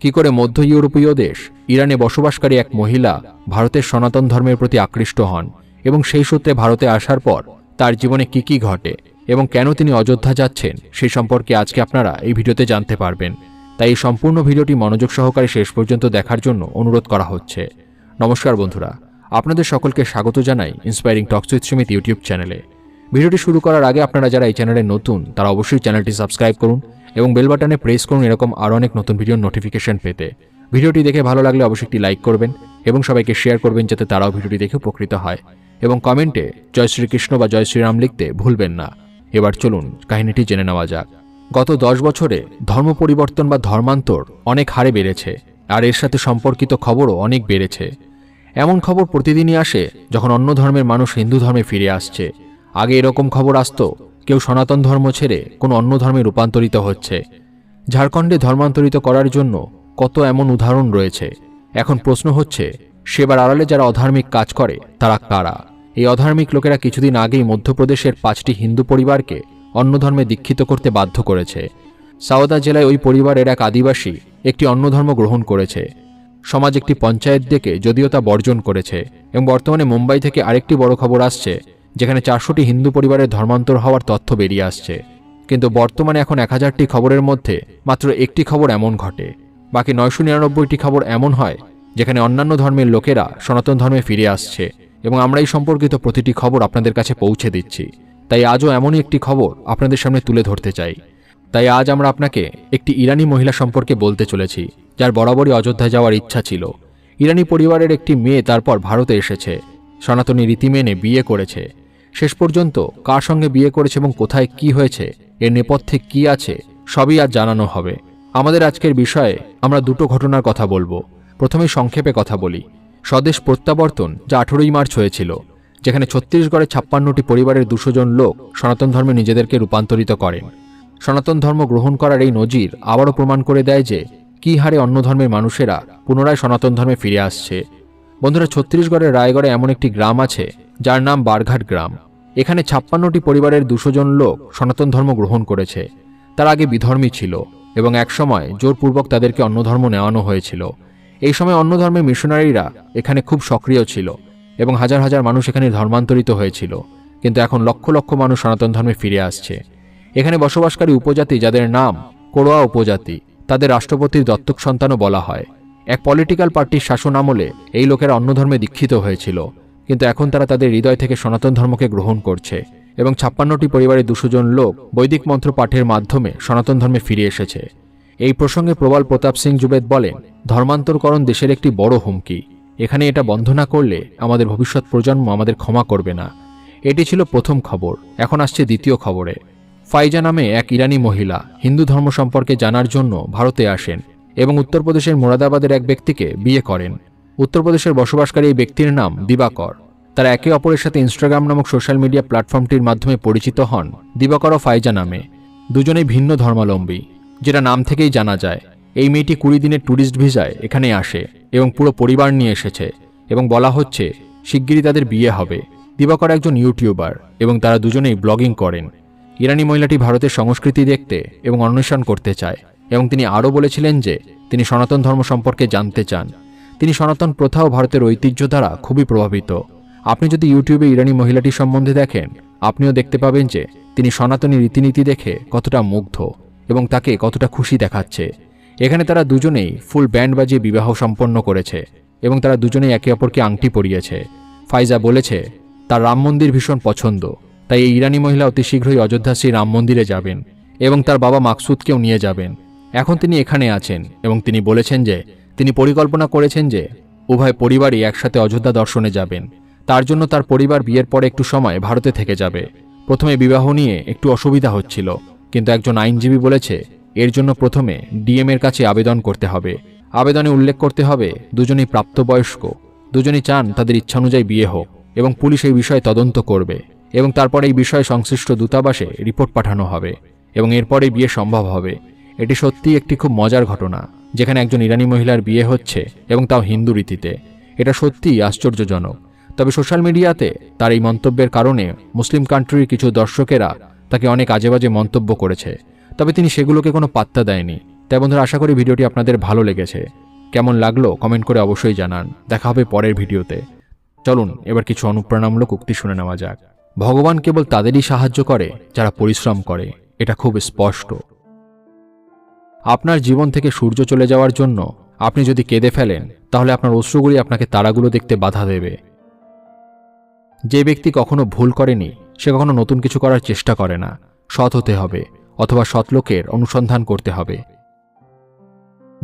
কি করে মধ্য ইউরোপীয় দেশ ইরানে বসবাসকারী এক মহিলা ভারতের সনাতন ধর্মের প্রতি আকৃষ্ট হন এবং সেই সূত্রে ভারতে আসার পর তার জীবনে কি কি ঘটে এবং কেন তিনি অযোধ্যা যাচ্ছেন সেই সম্পর্কে আজকে আপনারা এই ভিডিওতে জানতে পারবেন। তাই এই সম্পূর্ণ ভিডিওটি মনোযোগ সহকারে শেষ পর্যন্ত দেখার জন্য অনুরোধ করা হচ্ছে। নমস্কার বন্ধুরা, আপনাদের সকলকে স্বাগত জানাই inspiring talks with Sumit YouTube চ্যানেলে। ভিডিওটি শুরু করার আগে আপনারা যারা এই চ্যানেলে নতুন, তারা অবশ্যই চ্যানেলটি সাবস্ক্রাইব করুন এবং বেল বাটনে প্রেস করুন এরকম আরও অনেক নতুন ভিডিওর নোটিফিকেশন পেতে। ভিডিওটি দেখে ভালো লাগলে অবশ্যই একটি লাইক করবেন এবং সবাইকে শেয়ার করবেন যাতে তারাও ভিডিওটি দেখে উপকৃত হয়। এবং কমেন্টে জয় শ্রীকৃষ্ণ বা জয় শ্রীরাম লিখতে ভুলবেন না। এবার চলুন কাহিনীটি জেনে নেওয়া যাক। গত দশ বছরে ধর্ম পরিবর্তন বা ধর্মান্তর অনেক হারে বেড়েছে আর এর সাথে সম্পর্কিত খবরও অনেক বেড়েছে। এমন খবর প্রতিদিনই আসে যখন অন্য ধর্মের মানুষ হিন্দু ধর্মে ফিরে আসছে। আগে এরকম খবর আসতো কেউ সনাতন ধর্ম ছেড়ে কোনো অন্য ধর্মে রূপান্তরিত হচ্ছে। ঝাড়খণ্ডে ধর্মান্তরিত করার জন্য কত এমন উদাহরণ রয়েছে? এখন প্রশ্ন হচ্ছে, সেবার আড়ালে যারা অধার্মিক কাজ করে, তারা কারা? এই অধার্মিক লোকেরা কিছুদিন আগেই মধ্যপ্রদেশের পাঁচটি হিন্দু পরিবারকে অন্য ধর্মে দীক্ষিত করতে বাধ্য করেছে। সাওদা জেলায় ওই পরিবারের এক আদিবাসী একটি অন্য ধর্ম গ্রহণ করেছে। সমাজ একটি পঞ্চায়েত ডেকে যদিও তা বর্জন করেছে এবং বর্তমানে মুম্বাই থেকে আরেকটি বড় খবর আসছে যেখানে চারশোটি হিন্দু পরিবারের ধর্মান্তর হওয়ার তথ্য বেরিয়ে আসছে। কিন্তু বর্তমানে এখন এক হাজারটি খবরের মধ্যে মাত্র একটি খবর এমন ঘটে। বাকি নয়শো নিরানব্বইটি খবর এমন হয়, যেখানে অন্যান্য ধর্মের লোকেরা সনাতন ধর্মে ফিরে আসছে এবং আমরা এই সম্পর্কিত প্রতিটি খবর আপনাদের কাছে পৌঁছে দিচ্ছি। তাই আজও এমনই একটি খবর আপনাদের সামনে তুলে ধরতে চাই। তাই আজ আমরা আপনাকে একটি ইরানি মহিলা সম্পর্কে বলতে চলেছি, যার বরাবরই অযোধ্যায় যাওয়ার ইচ্ছা ছিল। ইরানি পরিবারের একটি মেয়ে তারপর ভারতে এসেছে। সনাতনী রীতি মেনে বিয়ে করেছে। শেষ পর্যন্ত কার সঙ্গে বিয়ে করেছে এবং কোথায় কি হয়েছে, এর নেপথ্যে কি আছে, সবই আজ জানানো হবে। আমাদের আজকের বিষয়ে আমরা দুটো ঘটনার কথা বলব। প্রথমে সংক্ষেপে কথা বলি। স্বদেশ প্রত্যাবর্তন যা আঠেরোই মার্চ হয়েছিল, যেখানে ছত্তিশগড়ে ছাপ্পান্নটি পরিবারের দুশো জন লোক সনাতন ধর্মে নিজেদেরকে রূপান্তরিত করেন। সনাতন ধর্ম গ্রহণ করার এই নজির আবারও প্রমাণ করে দেয় যে, কী হারে অন্য ধর্মের মানুষেরা পুনরায় সনাতন ধর্মে ফিরে আসছে। বন্ধুরা, ছত্তিশগড়ের রায়গড়ে এমন একটি গ্রাম আছে যার নাম বারঘাট গ্রাম। এখানে ছাপ্পান্নটি পরিবারের দুশো জন লোক সনাতন ধর্ম গ্রহণ করেছে। তার আগে বিধর্মী ছিল এবং একসময় জোরপূর্বক তাদেরকে অন্য ধর্ম নেওয়ানো হয়েছিল। এই সময় অন্য ধর্মের মিশনারিরা এখানে খুব সক্রিয় ছিল এবং হাজার হাজার মানুষ এখানে ধর্মান্তরিত হয়েছিল। কিন্তু এখন লক্ষ লক্ষ মানুষ সনাতন ধর্মে ফিরে আসছে। এখানে বসবাসকারী উপজাতি যাদের নাম কোরোয়া উপজাতি, তাদের রাষ্ট্রপতির দত্তক সন্তানও বলা হয়। এক পলিটিক্যাল পার্টির শাসন আমলে এই লোকেরা অন্য ধর্মে দীক্ষিত হয়েছিল। কিন্তু এখন তারা তাদের হৃদয় থেকে সনাতন ধর্মকে গ্রহণ করছে এবং ছাপ্পান্নটি পরিবারের দুশো জন লোক বৈদিক মন্ত্র পাঠের মাধ্যমে সনাতন ধর্মে ফিরে এসেছে। এই প্রসঙ্গে প্রবাল প্রতাপ সিং জুবেদ বলেন, ধর্মান্তরকরণ দেশের একটি বড় হুমকি। এখানে এটা বন্ধ না করলে আমাদের ভবিষ্যৎ প্রজন্ম আমাদের ক্ষমা করবে না। এটি ছিল প্রথম খবর, এখন আসছে দ্বিতীয় খবরে। ফাইজা নামে এক ইরানি মহিলা হিন্দু ধর্ম সম্পর্কে জানার জন্য ভারতে আসেন এবং উত্তরপ্রদেশের মোরাদাবাদের এক ব্যক্তিকে বিয়ে করেন। উত্তরপ্রদেশের বসবাসকারী এই ব্যক্তির নাম দিবাকর। তারা একে অপরের সাথে ইনস্টাগ্রাম নামক সোশ্যাল মিডিয়া প্ল্যাটফর্মটির মাধ্যমে পরিচিত হন। দিবাকর ও ফাইজা নামে। দুজনেই ভিন্ন ধর্মাবলম্বী, যেটা নাম থেকেই জানা যায়। এই মেয়েটি কুড়ি দিনের ট্যুরিস্ট ভিসায় এখানে আসে এবং পুরো পরিবার নিয়ে এসেছে এবং বলা হচ্ছে, শিগগিরই তাদের বিয়ে হবে। দিবাকর একজন ইউটিউবার এবং তারা দুজনেই ব্লগিং করেন। ইরানি মহিলাটি ভারতের সংস্কৃতি দেখতে এবং অন্বেষণ করতে চায় এবং তিনি আরও বলেছিলেন যে, তিনি সনাতন ধর্ম সম্পর্কে জানতে চান। তিনি সনাতন প্রথা ও ভারতের ঐতিহ্য দ্বারা খুবই প্রভাবিত। আপনি যদি ইউটিউবে ইরানি মহিলাটি সম্বন্ধে দেখেন, আপনিও দেখতে পাবেন যে তিনি সনাতনী রীতিনীতি দেখে কতটা মুগ্ধ এবং তাকে কতটা খুশি দেখাচ্ছে। এখানে তারা দুজনেই ফুল ব্যান্ড বাজিয়ে বিবাহ সম্পন্ন করেছে এবং তারা দুজনেই একে অপরকে আংটি পরিয়েছে। ফাইজা বলেছে, তার রাম মন্দির ভীষণ পছন্দ, তাই এই ইরানি মহিলা অতি শীঘ্রই অযোধ্যা শ্রী রাম মন্দিরে যাবেন এবং তার বাবা মাকসুদকেও নিয়ে যাবেন। এখন তিনি এখানে আছেন এবং তিনি বলেছেন যে তিনি পরিকল্পনা করেছেন যে, উভয় পরিবারই একসাথে অযোধ্যা দর্শনে যাবেন। তার জন্য তার পরিবার বিয়ের পরে একটু সময় ভারতে থেকে যাবে। প্রথমে বিবাহ নিয়ে একটু অসুবিধা হচ্ছিল, কিন্তু একজন আইনজীবী বলেছে, এর জন্য প্রথমে ডিএম এর কাছে আবেদন করতে হবে। আবেদনে উল্লেখ করতে হবে, দুজনেই প্রাপ্তবয়স্ক, দুজনেই চান তাদের ইচ্ছানুযায়ী বিয়ে হোক, এবং পুলিশ এই বিষয়ে তদন্ত করবে, এবং তারপরে এই বিষয়ে সংশ্লিষ্ট দূতাবাসে রিপোর্ট পাঠানো হবে, এবং এরপরে বিয়ে সম্ভব হবে। এটি সত্যিই একটি খুব মজার ঘটনা। যেখানে একজন ইরানি মহিলার বিয়ে হচ্ছে এবং তাও হিন্দু রীতিতে। এটা সত্যিই আশ্চর্যজনক। তবে সোশ্যাল মিডিয়াতে তার এই মন্তব্যের কারণে মুসলিম কান্ট্রির কিছু দর্শকেরা তাকে অনেক আজেবাজে মন্তব্য করেছে। তবে তিনি সেগুলোকে কোনো পাত্তা দেয়নি। তাই বন্ধুরা, আশা করি ভিডিওটি আপনাদের ভালো লেগেছে। কেমন লাগল কমেন্ট করে অবশ্যই জানান। দেখা হবে পরের ভিডিওতে। চলুন, এবার কিছু অনুপ্রেরণামূলক উক্তি শুনে নেওয়া যাক। ভগবান কেবল তাদেরই সাহায্য করে যারা পরিশ্রম করে। এটা খুব স্পষ্ট। আপনার জীবন থেকে সূর্য চলে যাওয়ার জন্য আপনি যদি কেঁদে ফেলেন, তাহলে আপনার অশ্রুগুলি আপনাকে তারাগুলো দেখতে বাধা দেবে। যে ব্যক্তি কখনো ভুল করেনি, সে কখনো নতুন কিছু করার চেষ্টা করে না। সৎ হতে হবে, অথবা সৎলোকের অনুসন্ধান করতে হবে।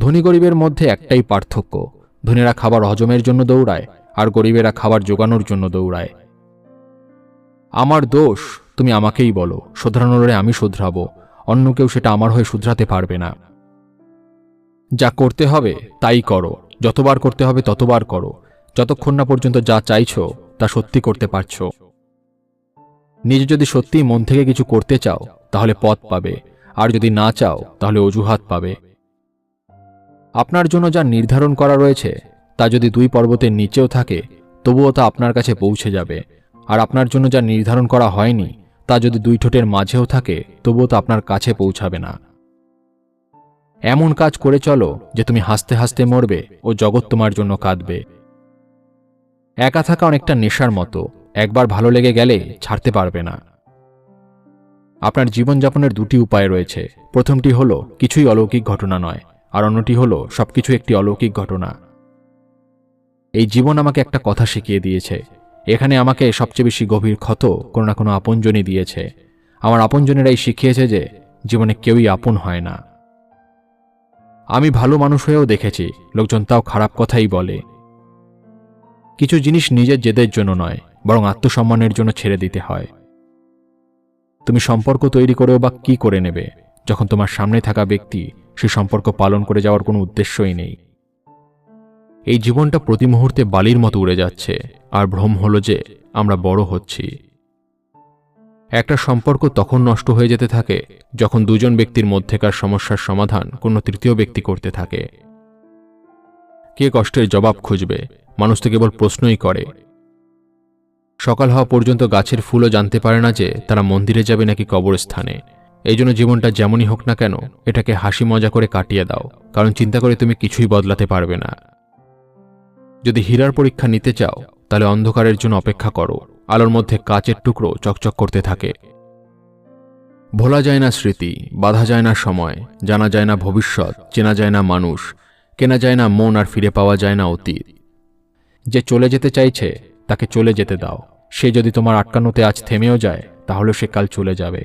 ধনী গরিবের মধ্যে একটাই পার্থক্য, ধনীরা খাবার হজমের জন্য দৌড়ায়, আর গরিবেরা খাবার জোগানোর জন্য দৌড়ায়। আমার দোষ তুমি আমাকেই বলো, শোধরানোরে আমি শুধরাবো। অন্য কেউ সেটা আমার হয়ে শুধরাতে পারবে না। যা করতে হবে, তাই করো। যতবার করতে হবে, ততবার করো। যতক্ষণ না পর্যন্ত যা চাইছো, তা সত্যি করতে পারছ। নিজে যদি সত্যিই মন থেকে কিছু করতে চাও, তাহলে পথ পাবে। আর যদি না চাও, তাহলে অজুহাত পাবে। আপনার জন্য যা নির্ধারণ করা রয়েছে, তা যদি দুই পর্বতের নিচেও থাকে, তবুও তা আপনার কাছে পৌঁছে যাবে। আর আপনার জন্য যা নির্ধারণ করা হয়নি তা যদি দুই ঠোঁটের মাঝেও থাকে, তবুও তা আপনার কাছে পৌঁছাবে না। এমন কাজ করে চলো যে তুমি হাসতে হাসতে মরবে ও জগৎ তোমার জন্য কাঁদবে। একা থাকা অনেকটা নেশার মতো, একবার ভালো লেগে গেলে ছাড়তে পারবে না। আপনার জীবনযাপনের দুটি উপায় রয়েছে। প্রথমটি হলো, কিছুই অলৌকিক ঘটনা নয়, আর অন্যটি হলো, সবকিছু একটি অলৌকিক ঘটনা। এই জীবন আমাকে একটা কথা শিখিয়ে দিয়েছে এখানে আমাকে সবচেয়ে বেশি গভীর ক্ষত কোনো না কোনো আপনজনই দিয়েছে। আমার আপনজনেরাই শিখিয়েছে যে জীবনে কেউই আপন হয় না। আমি ভালো মানুষ হয়েও দেখেছি, লোকজন তাও খারাপ কথাই বলে। কিছু জিনিস নিজের জেদের জন্য নয়, বরং আত্মসম্মানের জন্য ছেড়ে দিতে হয়। তুমি সম্পর্ক তৈরি করেও বা কি করে নেবে? যখন তোমার সামনে থাকা ব্যক্তি সে সম্পর্ক পালন করে যাওয়ার কোনো উদ্দেশ্যই নেই। এই জীবনটা প্রতি মুহূর্তে বালির মতো উড়ে যাচ্ছে, আর ভ্রম হলো যে আমরা বড় হচ্ছি। একটা সম্পর্ক তখন নষ্ট হয়ে যেতে থাকে যখন দুজন ব্যক্তির মধ্যেকার সমস্যার সমাধান কোনো তৃতীয় ব্যক্তি করতে থাকে। কে কষ্টের জবাব খুঁজবে? মানুষ তো কেবল প্রশ্নই করে। সকাল হওয়া পর্যন্ত গাছের ফুলও জানতে পারে না যে তারা মন্দিরে যাবে নাকি কবরস্থানে। এই জন্য জীবনটা যেমনই হোক না কেন, এটাকে হাসি মজা করে কাটিয়ে দাও, কারণ চিন্তা করে তুমি কিছুই বদলাতে পারবে না। যদি হীরার পরীক্ষা নিতে চাও, তাহলে অন্ধকারের জন্য অপেক্ষা করো। আলোর মধ্যে কাচের টুকরো চকচক করতে থাকে। ভোলা যায় না স্মৃতি, বাধা যায় না সময়, জানা যায় না ভবিষ্যৎ, চেনা যায় না মানুষ, কেনা যায় না মন আর ফিরে পাওয়া যায় না অতীত। যে চলে যেতে চাইছে, তাকে চলে যেতে দাও। সে যদি তোমার আটকানোতে আজ থেমেও যায়, তাহলে সে কাল চলে যাবে।